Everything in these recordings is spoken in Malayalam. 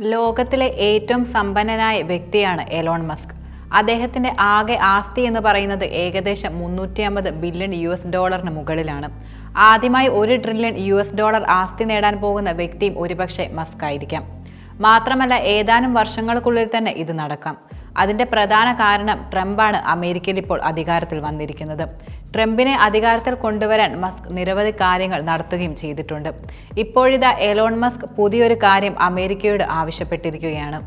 ലോകത്തിലെ ഏറ്റവും സമ്പന്നനായ വ്യക്തിയാണ് എലോൺ മസ്ക്. അദ്ദേഹത്തിന്റെ ആകെ ആസ്തി എന്ന് പറയുന്നത് ഏകദേശം മുന്നൂറ്റി അമ്പത് ബില്യൺ യു എസ് ഡോളറിന് മുകളിലാണ്. ആദ്യമായി ഒരു ട്രില്യൺ യു എസ് ഡോളർ ആസ്തി നേടാൻ പോകുന്ന വ്യക്തിയും ഒരുപക്ഷെ മസ്ക് ആയിരിക്കാം. മാത്രമല്ല ഏതാനും വർഷങ്ങൾക്കുള്ളിൽ തന്നെ ഇത് നടക്കാം. അതിന്റെ പ്രധാന കാരണം ട്രംപാണ് അമേരിക്കയിൽ ഇപ്പോൾ അധികാരത്തിൽ വന്നിരിക്കുന്നത്. ട്രംപിനെ അധികാരത്തിൽ കൊണ്ടുവരാൻ മസ്ക് നിരവധി കാര്യങ്ങൾ നടത്തുകയും ചെയ്തിട്ടുണ്ട്. ഇപ്പോഴിതാ എലോൺ മസ്ക് പുതിയൊരു കാര്യം അമേരിക്കയോട് ആവശ്യപ്പെട്ടിരിക്കുകയാണ്.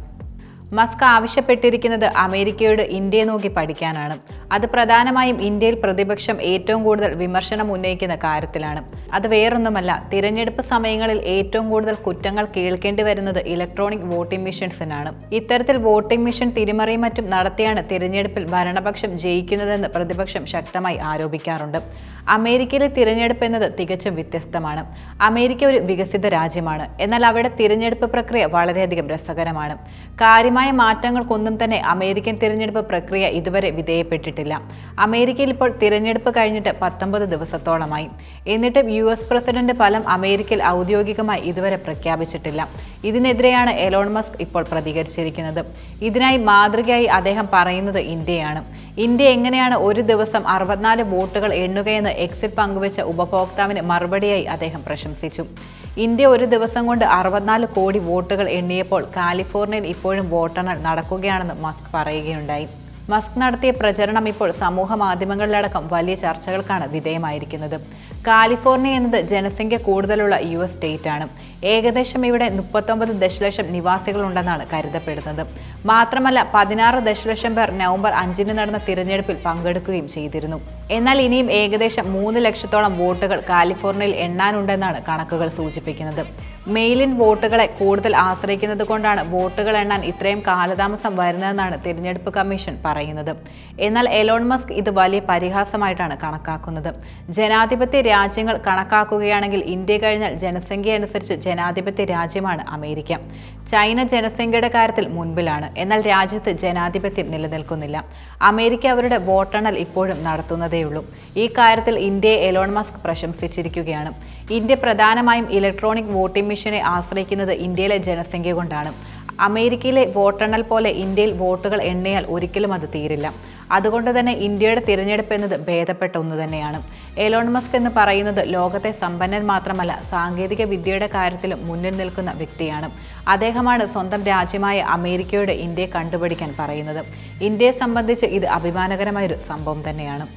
മസ്ക് ആവശ്യപ്പെട്ടിരിക്കുന്നത് അമേരിക്കയോട് ഇന്ത്യയെ നോക്കി പഠിക്കാനാണ്. അത് പ്രധാനമായും ഇന്ത്യയിൽ പ്രതിപക്ഷം ഏറ്റവും കൂടുതൽ വിമർശനം ഉന്നയിക്കുന്ന കാര്യത്തിലാണ്. അത് വേറൊന്നുമല്ല തിരഞ്ഞെടുപ്പ് സമയങ്ങളിൽ ഏറ്റവും കൂടുതൽ കുറ്റങ്ങൾ കേൾക്കേണ്ടി വരുന്നത് ഇലക്ട്രോണിക് വോട്ടിംഗ് മെഷീൻസിനാണ്. ഇത്തരത്തിൽ വോട്ടിംഗ് മെഷീൻ തിരിമറിയും മറ്റും നടത്തിയാണ് തിരഞ്ഞെടുപ്പിൽ ഭരണപക്ഷം ജയിക്കുന്നതെന്ന് പ്രതിപക്ഷം ശക്തമായി ആരോപിക്കാറുണ്ട്. അമേരിക്കയിലെ തിരഞ്ഞെടുപ്പ് എന്നത് തികച്ചും വ്യത്യസ്തമാണ്. അമേരിക്ക ഒരു വികസിത രാജ്യമാണ്. എന്നാൽ അവിടെ തിരഞ്ഞെടുപ്പ് പ്രക്രിയ വളരെയധികം രസകരമാണ്. കാര്യമായ മാറ്റങ്ങൾക്കൊന്നും തന്നെ അമേരിക്കൻ തിരഞ്ഞെടുപ്പ് പ്രക്രിയ ഇതുവരെ വിധേയപ്പെട്ടിട്ടില്ല. അമേരിക്കയിൽ ഇപ്പോൾ തിരഞ്ഞെടുപ്പ് കഴിഞ്ഞിട്ട് പത്തൊമ്പത് ദിവസത്തോളമായി. എന്നിട്ടും യു എസ് പ്രസിഡന്റ് ഫലം അമേരിക്കയിൽ ഔദ്യോഗികമായി ഇതുവരെ പ്രഖ്യാപിച്ചിട്ടില്ല. ഇതിനെതിരെയാണ് എലോൺ മസ്ക് ഇപ്പോൾ പ്രതികരിച്ചിരിക്കുന്നത്. ഇതിനായി മാതൃകയായി അദ്ദേഹം പറയുന്നത് ഇന്ത്യയാണ്. ഇന്ത്യ എങ്ങനെയാണ് ഒരു ദിവസം അറുപത്തിനാല് വോട്ടുകൾ എണ്ണുകയെന്ന് എക്സിറ്റ് പങ്കുവച്ച ഉപഭോക്താവിന് മറുപടിയായി അദ്ദേഹം പ്രശംസിച്ചു. ഇന്ത്യ ഒരു ദിവസം കൊണ്ട് അറുപത്തിനാല് കോടി വോട്ടുകൾ എണ്ണിയപ്പോൾ കാലിഫോർണിയയിൽ ഇപ്പോഴും വോട്ടെണ്ണൽ നടക്കുകയാണെന്ന് മസ്ക് പറയുകയുണ്ടായി. മസ്ക് നടത്തിയ പ്രചരണം ഇപ്പോൾ സമൂഹ മാധ്യമങ്ങളിലടക്കം വലിയ ചർച്ചകൾക്കാണ് വിധേയമായിരിക്കുന്നത്. കാലിഫോർണിയ എന്നത് ജനസംഖ്യ കൂടുതലുള്ള യു എസ് സ്റ്റേറ്റ് ആണ്. ഏകദേശം ഇവിടെ മുപ്പത്തൊമ്പത് ദശലക്ഷം നിവാസികളുണ്ടെന്നാണ് കരുതപ്പെടുന്നത്. മാത്രമല്ല പതിനാറ് ദശലക്ഷം പേർ നവംബർ അഞ്ചിന് നടന്ന തിരഞ്ഞെടുപ്പിൽ പങ്കെടുക്കുകയും ചെയ്തിരുന്നു. എന്നാൽ ഇനിയും ഏകദേശം മൂന്ന് ലക്ഷത്തോളം വോട്ടുകൾ കാലിഫോർണിയയിൽ എണ്ണാനുണ്ടെന്നാണ് കണക്കുകൾ സൂചിപ്പിക്കുന്നത്. മെയിലിൻ വോട്ടുകളെ കൂടുതൽ ആശ്രയിക്കുന്നത് കൊണ്ടാണ് വോട്ടുകൾ എണ്ണാൻ ഇത്രയും കാലതാമസം വരുന്നതെന്നാണ് തിരഞ്ഞെടുപ്പ് കമ്മീഷൻ പറയുന്നത്. എന്നാൽ എലോൺ മസ്ക് ഇത് വലിയ പരിഹാസമായിട്ടാണ് കണക്കാക്കുന്നത്. ജനാധിപത്യ രാജ്യങ്ങൾ കണക്കാക്കുകയാണെങ്കിൽ ഇന്ത്യ കഴിഞ്ഞാൽ ജനസംഖ്യ അനുസരിച്ച് ജനാധിപത്യ രാജ്യമാണ് അമേരിക്ക. ചൈന ജനസംഖ്യയുടെ കാര്യത്തിൽ മുൻപിലാണ്. എന്നാൽ രാജ്യത്ത് ജനാധിപത്യം നിലനിൽക്കുന്നില്ല. അമേരിക്ക അവരുടെ വോട്ടെണ്ണൽ ഇപ്പോഴും നടത്തുന്നതേയുള്ളൂ. ഈ കാര്യത്തിൽ ഇന്ത്യയെ എലോൺ മസ്ക് പ്രശംസിച്ചിരിക്കുകയാണ്. ഇന്ത്യ പ്രധാനമായും ഇലക്ട്രോണിക് വോട്ടിംഗ് മെഷീനെ ആശ്രയിക്കുന്നത് ഇന്ത്യയിലെ ജനസംഖ്യ കൊണ്ടാണ്. അമേരിക്കയിലെ വോട്ടെണ്ണൽ പോലെ ഇന്ത്യയിൽ വോട്ടുകൾ എണ്ണിയാൽ ഒരിക്കലും അത് തീരില്ല. അതുകൊണ്ട് തന്നെ ഇന്ത്യയുടെ തിരഞ്ഞെടുപ്പ് എന്നത് ഭേദപ്പെട്ട ഒന്ന് തന്നെയാണ്. എലോൺ മസ്ക് എന്ന് പറയുന്നത് ലോകത്തെ സമ്പന്നൻ മാത്രമല്ല സാങ്കേതിക വിദ്യയുടെ കാര്യത്തിലും മുന്നിൽ നിൽക്കുന്ന വ്യക്തിയാണ്. അദ്ദേഹമാണ് സ്വന്തം രാജ്യമായ അമേരിക്കയുടെ ഇന്ത്യയെ കണ്ടുപിടിക്കാൻ പറയുന്നത്. ഇന്ത്യയെ സംബന്ധിച്ച് ഇത് അഭിമാനകരമായൊരു സംഭവം തന്നെയാണ്.